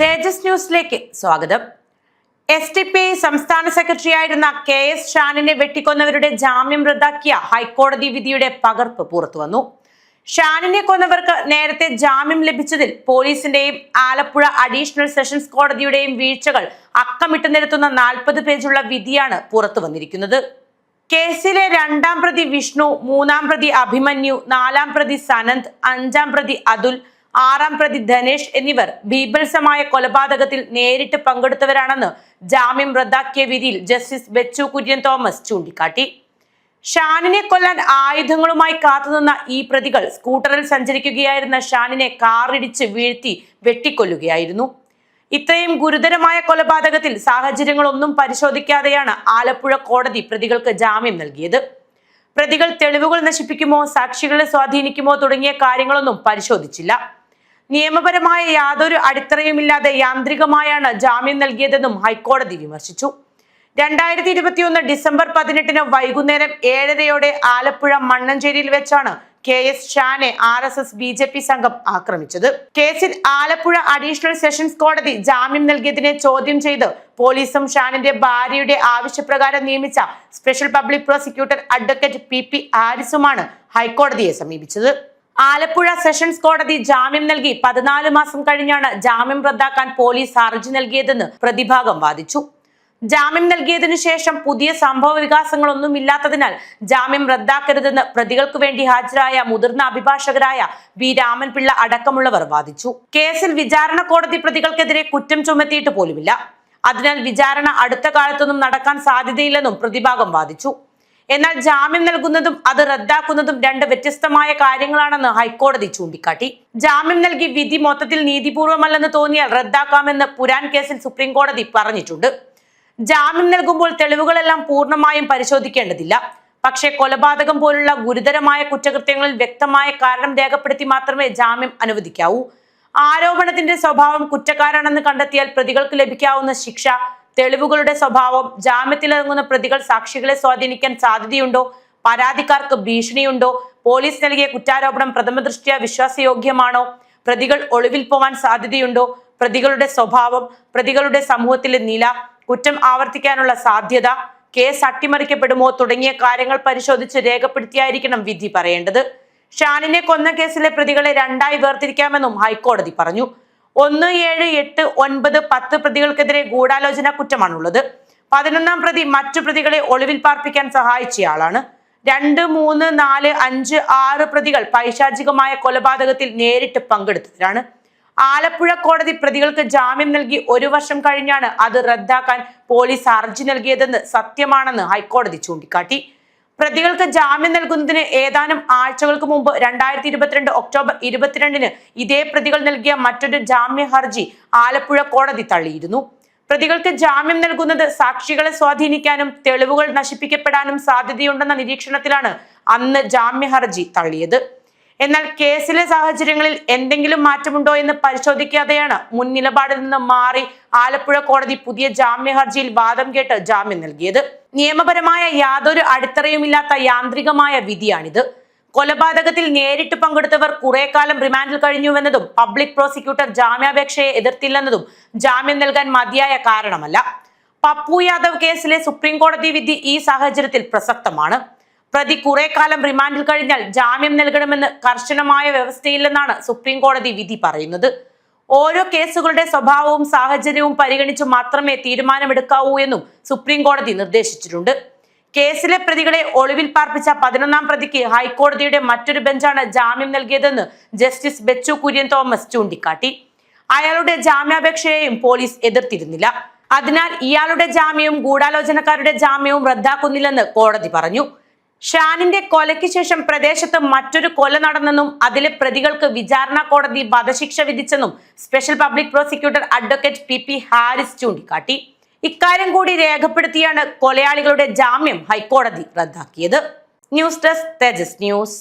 തേജസ് ന്യൂസിലേക്ക് സ്വാഗതം. S T P സംസ്ഥാന സെക്രട്ടറി ആയിരുന്ന കെ എസ് ഷാനിനെ വെട്ടിക്കൊന്നവരുടെ ജാമ്യം റദ്ദാക്കിയ ഹൈക്കോടതി വിധിയുടെ പകർപ്പ് പുറത്തുവന്നു ഷാനിനെ കൊന്നവർക്ക് നേരത്തെ ജാമ്യം ലഭിച്ചതിൽ പോലീസിന്റെയും ആലപ്പുഴ അഡീഷണൽ സെഷൻസ് കോടതിയുടെയും വീഴ്ചകൾ അക്കമിട്ട് നിരത്തുന്ന നാൽപ്പത് പേജുള്ള വിധിയാണ് പുറത്തു വന്നിരിക്കുന്നത്. കേസിലെ രണ്ടാം പ്രതി വിഷ്ണു മൂന്നാം പ്രതി അഭിമന്യു നാലാം പ്രതി സനന്ദ് അഞ്ചാം പ്രതി അതുൽ ആറാം പ്രതി ധനേഷ് എന്നിവർ ബീഭത്സമായ കൊലപാതകത്തിൽ നേരിട്ട് പങ്കെടുത്തവരാണെന്ന് ജാമ്യം റദ്ദാക്കിയ വിധിയിൽ ജസ്റ്റിസ് ബെച്ചു കുര്യൻ തോമസ് ചൂണ്ടിക്കാട്ടി. ഷാനിനെ കൊല്ലാൻ ആയുധങ്ങളുമായി കാത്തുനിന്ന ഈ പ്രതികൾ സ്കൂട്ടറിൽ സഞ്ചരിക്കുകയായിരുന്ന ഷാനിനെ കാറിടിച്ച് വീഴ്ത്തി വെട്ടിക്കൊല്ലുകയായിരുന്നു. ഇത്രയും ഗുരുതരമായ കൊലപാതകത്തിൽ സാഹചര്യങ്ങളൊന്നും പരിശോധിക്കാതെയാണ് ആലപ്പുഴ കോടതി പ്രതികൾക്ക് ജാമ്യം നൽകിയത്. പ്രതികൾ തെളിവുകൾ നശിപ്പിക്കുമോ സാക്ഷികളെ സ്വാധീനിക്കുമോ തുടങ്ങിയ കാര്യങ്ങളൊന്നും പരിശോധിച്ചില്ല. നിയമപരമായ യാതൊരു അടിത്തറയുമില്ലാതെ യാന്ത്രികമായാണ് ജാമ്യം നൽകിയതെന്നും ഹൈക്കോടതി വിമർശിച്ചു. രണ്ടായിരത്തി ഇരുപത്തിയൊന്ന് ഡിസംബർ പതിനെട്ടിന് വൈകുന്നേരം ഏഴരയോടെ ആലപ്പുഴ മണ്ണഞ്ചേരിയിൽ വെച്ചാണ് K S ഷാനെ R S S B J P സംഘം ആക്രമിച്ചത്. കേസിൽ ആലപ്പുഴ അഡീഷണൽ സെഷൻസ് കോടതി ജാമ്യം നൽകിയതിനെ ചോദ്യം ചെയ്ത് പോലീസും ഷാനിന്റെ ഭാര്യയുടെ ആവശ്യപ്രകാരം നിയമിച്ച special public prosecutor advocate P P ആരിസുമാണ് ഹൈക്കോടതിയെ സമീപിച്ചത്. ആലപ്പുഴ സെഷൻസ് കോടതി ജാമ്യം നൽകി. പതിനാല് മാസം കഴിഞ്ഞാണ് ജാമ്യം റദ്ദാക്കാൻ പോലീസ് ഹർജി നൽകിയതെന്ന് പ്രതിഭാഗം വാദിച്ചു. ജാമ്യം നൽകിയതിനു ശേഷം പുതിയ സംഭവ വികാസങ്ങളൊന്നും ഇല്ലാത്തതിനാൽ ജാമ്യം റദ്ദാക്കരുതെന്ന് പ്രതികൾക്ക് വേണ്ടി ഹാജരായ മുതിർന്ന അഭിഭാഷകരായ വി. രാമൻപിള്ള അടക്കമുള്ളവർ വാദിച്ചു. കേസിൽ വിചാരണ കോടതി പ്രതികൾക്കെതിരെ കുറ്റം ചുമത്തിയിട്ട് പോലുമില്ല. അതിനാൽ വിചാരണ അടുത്ത കാലത്തൊന്നും നടക്കാൻ സാധ്യതയില്ലെന്നും പ്രതിഭാഗം വാദിച്ചു. എന്നാൽ ജാമ്യം നൽകുന്നതും അത് റദ്ദാക്കുന്നതും രണ്ട് വ്യത്യസ്തമായ കാര്യങ്ങളാണെന്ന് ഹൈക്കോടതി ചൂണ്ടിക്കാട്ടി. ജാമ്യം നൽകി വിധി മൊത്തത്തിൽ നീതിപൂർവമല്ലെന്ന് തോന്നിയാൽ റദ്ദാക്കാമെന്ന് പുരാൻ കേസിൽ സുപ്രീം കോടതി പറഞ്ഞിട്ടുണ്ട്. ജാമ്യം നൽകുമ്പോൾ തെളിവുകളെല്ലാം പൂർണമായും പരിശോധിക്കേണ്ടതില്ല. പക്ഷേ കൊലപാതകം പോലുള്ള ഗുരുതരമായ കുറ്റകൃത്യങ്ങളിൽ വ്യക്തമായ കാരണം രേഖപ്പെടുത്തി മാത്രമേ ജാമ്യം അനുവദിക്കാവൂ. ആരോപണത്തിന്റെ സ്വഭാവം കുറ്റക്കാരാണെന്ന് കണ്ടെത്തിയാൽ പ്രതികൾക്ക് ലഭിക്കാവുന്ന ശിക്ഷ തെളിവുകളുടെ സ്വഭാവം ജാമ്യത്തിലിറങ്ങുന്ന പ്രതികൾ സാക്ഷികളെ സ്വാധീനിക്കാൻ സാധ്യതയുണ്ടോ? പരാതിക്കാർക്ക് ഭീഷണിയുണ്ടോ? പോലീസ് നൽകിയ കുറ്റാരോപണം പ്രഥമ ദൃഷ്ട്യാ വിശ്വാസയോഗ്യമാണോ? പ്രതികൾ ഒളിവിൽ പോവാൻ സാധ്യതയുണ്ടോ? പ്രതികളുടെ സ്വഭാവം പ്രതികളുടെ സമൂഹത്തിലെ നില കുറ്റം ആവർത്തിക്കാനുള്ള സാധ്യത കേസ് അട്ടിമറിക്കപ്പെടുമോ തുടങ്ങിയ കാര്യങ്ങൾ പരിശോധിച്ച് രേഖപ്പെടുത്തിയായിരിക്കണം വിധി പറയേണ്ടത്. ഷാനിനെ കൊന്ന കേസിലെ പ്രതികളെ രണ്ടായി വേർതിരിക്കാമെന്നും ഹൈക്കോടതി പറഞ്ഞു. ഒന്ന് ഏഴ് എട്ട് ഒൻപത് പത്ത് പ്രതികൾക്കെതിരെ ഗൂഢാലോചന കുറ്റമാണുള്ളത്. പതിനൊന്നാം പ്രതി മറ്റു പ്രതികളെ ഒളിവിൽ പാർപ്പിക്കാൻ സഹായിച്ചയാളാണ് രണ്ട് മൂന്ന് നാല് അഞ്ച് ആറ് പ്രതികൾ പൈശാചികമായ കൊലപാതകത്തിൽ നേരിട്ട് പങ്കെടുത്തവരാണ് ആലപ്പുഴ കോടതി പ്രതികൾക്ക് ജാമ്യം നൽകി ഒരു വർഷം കഴിഞ്ഞാണ് അത് റദ്ദാക്കാൻ പോലീസ് ഹർജി നൽകിയതെന്ന് സത്യമാണെന്ന് ഹൈക്കോടതി ചൂണ്ടിക്കാട്ടി. പ്രതികൾക്ക് ജാമ്യം നൽകുന്നതിന് ഏതാനും ആഴ്ചകൾക്ക് മുമ്പ് രണ്ടായിരത്തി ഇരുപത്തിരണ്ട് ഒക്ടോബർ ഇരുപത്തിരണ്ടിന് ഇതേ പ്രതികൾ നൽകിയ മറ്റൊരു ജാമ്യ ഹർജി ആലപ്പുഴ കോടതി തള്ളിയിരുന്നു. പ്രതികൾക്ക് ജാമ്യം നൽകുന്നത് സാക്ഷികളെ സ്വാധീനിക്കാനും തെളിവുകൾ നശിപ്പിക്കപ്പെടാനും സാധ്യതയുണ്ടെന്ന നിരീക്ഷണത്തിലാണ് അന്ന് ജാമ്യ ഹർജി തള്ളിയത്. എന്നാൽ കേസിലെ സാഹചര്യങ്ങളിൽ എന്തെങ്കിലും മാറ്റമുണ്ടോ എന്ന് പരിശോധിക്കാതെയാണ് മുൻ നിലപാടിൽ നിന്ന് മാറി ആലപ്പുഴ കോടതി പുതിയ ജാമ്യ ഹർജിയിൽ വാദം കേട്ട് ജാമ്യം നൽകിയത്. നിയമപരമായ യാതൊരു അടിത്തറയുമില്ലാത്ത യാന്ത്രികമായ വിധിയാണിത്. കൊലപാതകത്തിൽ നേരിട്ട് പങ്കെടുത്തവർ കുറെ കാലം റിമാൻഡിൽ കഴിഞ്ഞുവെന്നതും പബ്ലിക് പ്രോസിക്യൂട്ടർ ജാമ്യാപേക്ഷയെ എതിർത്തില്ലെന്നതും ജാമ്യം നൽകാൻ മതിയായ കാരണമല്ല. പപ്പു യാദവ് കേസിലെ സുപ്രീം കോടതി വിധി ഈ സാഹചര്യത്തിൽ പ്രസക്തമാണ്. പ്രതി കുറെ കാലം റിമാൻഡിൽ കഴിഞ്ഞാൽ ജാമ്യം നൽകണമെന്ന് കർശനമായ വ്യവസ്ഥയില്ലെന്നാണ് സുപ്രീം കോടതി വിധി പറയുന്നത്. ഓരോ കേസുകളുടെ സ്വഭാവവും സാഹചര്യവും പരിഗണിച്ച് മാത്രമേ തീരുമാനമെടുക്കാവൂ എന്നും സുപ്രീം കോടതി നിർദ്ദേശിച്ചിട്ടുണ്ട്. കേസിലെ പ്രതികളെ ഒളിവിൽ പാർപ്പിച്ച പതിനൊന്നാം പ്രതിക്ക് ഹൈക്കോടതിയുടെ മറ്റൊരു ബെഞ്ചാണ് ജാമ്യം നൽകിയതെന്ന് ജസ്റ്റിസ് ബെച്ചു കുര്യൻ തോമസ് ചൂണ്ടിക്കാട്ടി. അയാളുടെ ജാമ്യാപേക്ഷയെയും പോലീസ് എതിർത്തിരുന്നില്ല. അതിനാൽ ഇയാളുടെ ജാമ്യവും ഗൂഢാലോചനക്കാരുടെ ജാമ്യവും റദ്ദാക്കുന്നില്ലെന്ന് കോടതി പറഞ്ഞു. ഷാനിന്റെ കൊലയ്ക്ക് ശേഷം പ്രദേശത്ത് മറ്റൊരു കൊല നടന്നെന്നും അതിലെ പ്രതികൾക്ക് വിചാരണ കോടതി വധശിക്ഷ വിധിച്ചെന്നും special public prosecutor advocate P P Haris ചൂണ്ടിക്കാട്ടി. ഇക്കാര്യം കൂടി രേഖപ്പെടുത്തിയാണ് കൊലയാളികളുടെ ജാമ്യം ഹൈക്കോടതി റദ്ദാക്കിയത്. News desk Tejas news.